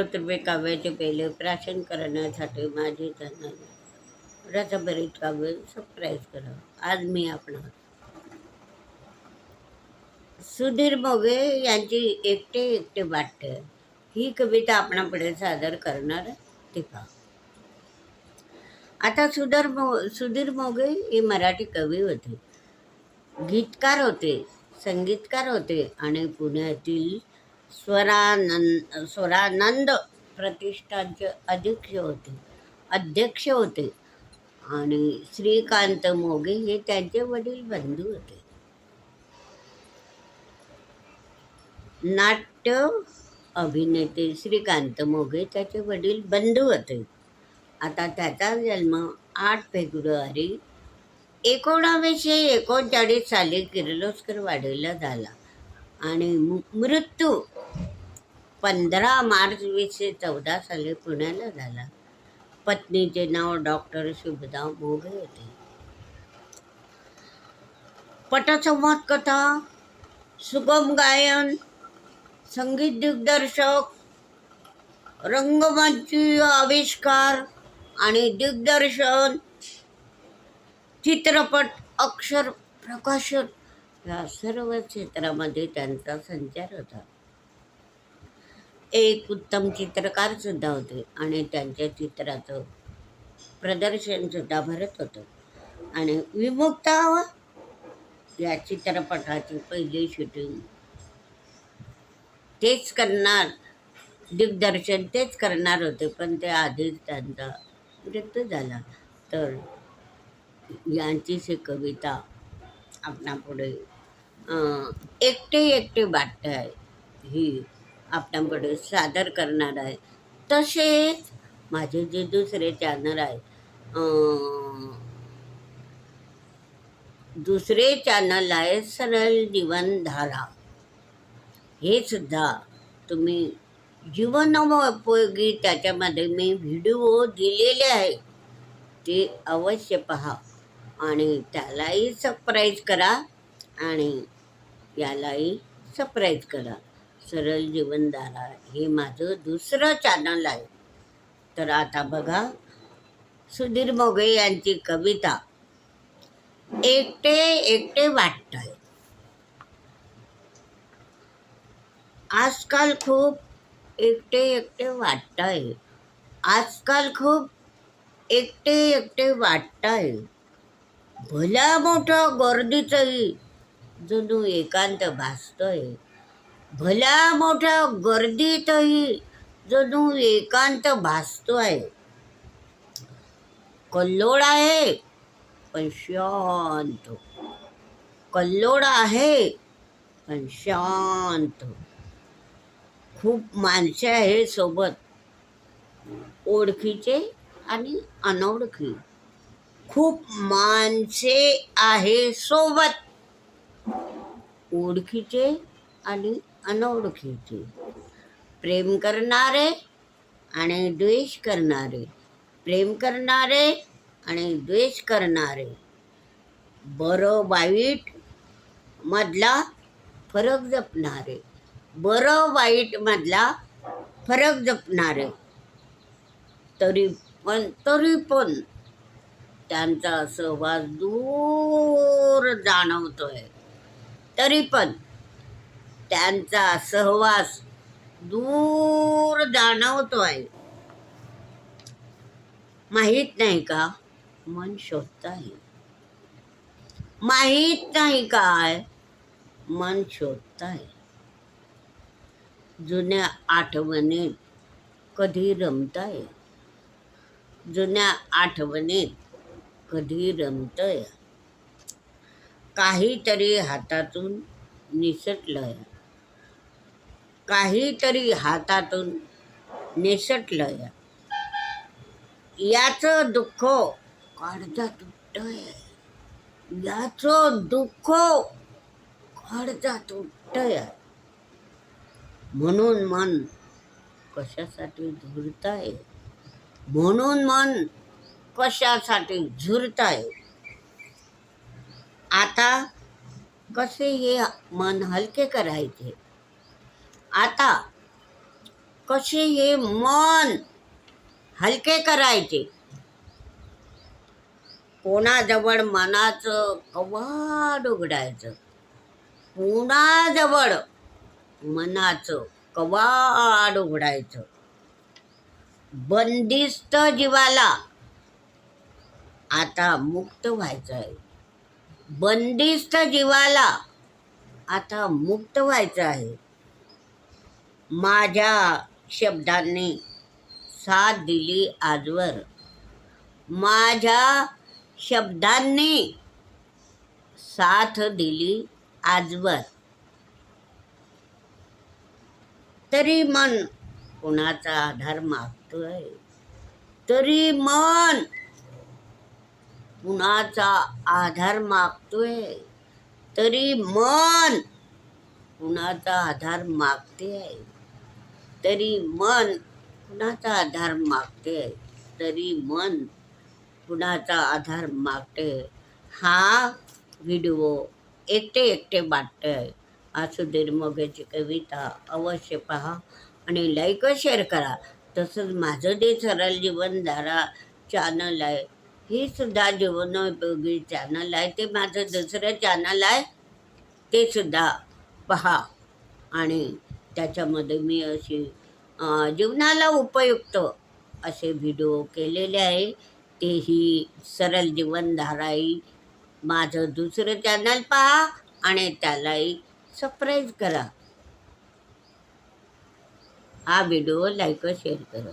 रुपये काव्याचे पहिले प्राशन करण्यासाठी माझे त्यांना रसभरीत काव्य सबस्क्राईब करा. आज मी आपण सुधीर मोगे यांची एकटे एकटे वाट्य ही कविता आपणापुढे सादर करणार ते पहा. आता सुधीर मो सुधीर मोगे हे मराठी कवी होते. गीतकार होते संगीतकार होते आणि पुण्यातील स्वरानंद स्वरानंद प्रतिष्ठानचे अध्यक्ष होते अध्यक्ष होते. आणि श्रीकांत मोगे हे त्यांचे वडील बंधू होते. नाट्य अभिनेते श्रीकांत मोगे त्याचे वडील बंधू होते. आता त्याचा जन्म आठ फेब्रुवारी एकोणावीसशे एकोणचाळीस साली किर्लोस्कर वाडीला झाला. आणि मृत्यू पंधरा मार्च वीसशे चौदा साली पुण्याला झाला. पत्नीचे नाव डॉक्टर शुभदा मोघे होते. पटसंवाद कथा सुगम गायन संगीत दिग्दर्शक रंगमंची आविष्कार आणि दिग्दर्शन चित्रपट अक्षर प्रकाशन या सर्व क्षेत्रामध्ये त्यांचा संचार होता. एक उत्तम चित्रकार सुद्धा होते आणि त्यांच्या चित्राचं प्रदर्शन सुद्धा भरत होतं. आणि विमुक्ता या चित्रपटाची पहिली शूटिंग तेच करणार दिग्दर्शन तेच करणार होते पण ते आधीच त्यांचा मृत्यू झाला. तर यांचीच ही कविता आपणापुढे एकटे एकटे वाटत आहे. ही आपणापुढे सादर करणार आहे. तसेच माझे जे दुसरे चॅनल आहे दुसरे चॅनल आहे सरळ जीवनधारा हे सुद्धा तुम्ही जीवनोपयोगी त्याच्यामध्ये मी व्हिडिओ दिलेले आहे. ते अवश्य पहा आणि त्यालाही सरप्राईज करा आणि यालाही सरप्राईज करा. सरळ जीवनधारा हे माझं दुसरं चॅनल आहे. तर आता बघा सुधीर मोगे यांची कविता. एकटे एकटे वाटत आहे आजकाल खूप एकटे एकटे वाटत आहे आजकाल खूप एकटे एकटे वाटत आहे भल्या मोठं गर्दीचंही जणू एकांत भासतोय. भल्या मोठ्या गर्दीतही जणू एकांत भासतोय. कल्लोळ आहे पण शांत. कल्लोळ आहे पण शांत. खूप माणसे आहे सोबत. ओळखीचे आणि अनोळखी. खूप माणसे आहे सोबत. ओळखीचे आणि अनोळखीचे. प्रेम करणारे आणि द्वेष करणारे. प्रेम करणारे आणि द्वेष करणारे. बरं वाईट मधला फरक जपणारे. बरं वाईट मधला फरक जपणारे. तरी पण तरी पण त्यांचा सहवास दूर जाणवतोय. तरी पण त्यांचा सहवास दूर जाणवतो आहे माहीत नाही का? मन शोधताय माहीत नाही काय? मन शोधताय जुन्या आठवणीत कधी रमताय? जुन्या आठवणीत कधी रमतय? काहीतरी हातातून निसटलंय. काहीतरी हातातून निसटलंय. याचं दुःख काळजा तुटतंय. याचं दुःख काळजा तुटतंय. म्हणून मन कशासाठी झुरताय? म्हणून मन कशासाठी झुरताय? आता कसे हे मन हलके करायचे? आता कसे हे मन हलके करायचे? कोणाजवळ मनाचं कवाड उघडायचं? कोणाजवळ मनाचं कवाड उघडायचं? बंदिस्त जीवाला आता मुक्त व्हायचं आहे बंदिस्त जीवाला आता मुक्त व्हायचं आहे. माझ्या शब्दांनी साथ दिली आजवर. माझ्या शब्दांनी साथ दिली आजवर. तरी मन कुणाचा आधार मागतोय? तरी मन कुणाचा आधार मागतोय? तरी मन कुणाचा आधार मागते आहे तरी मन कुणाचा आधार मागते तरी मन कुणाचा आधार मागते हा व्हिडिओ एकटे एकटे वाटते हा सुधीर कविता अवश्य पहा आणि लाईक व शेअर करा. तसंच माझं जे सरळ जीवनधारा चॅनल आहे. हे सुद्धा जीवनोपयोगी चॅनल आहे. ते माझं दुसरं चॅनल आहे. ते सुद्धा पहा. आणि त्याच्यामध्ये मी अशी जीवनाला उपयुक्त असे व्हिडिओ केलेले आहे. तेही सरळ जीवनधाराही माझं दुसरं चॅनल पहा आणि त्यालाही सबस्क्राईब करा. हा व्हिडिओ लाईक शेअर करा.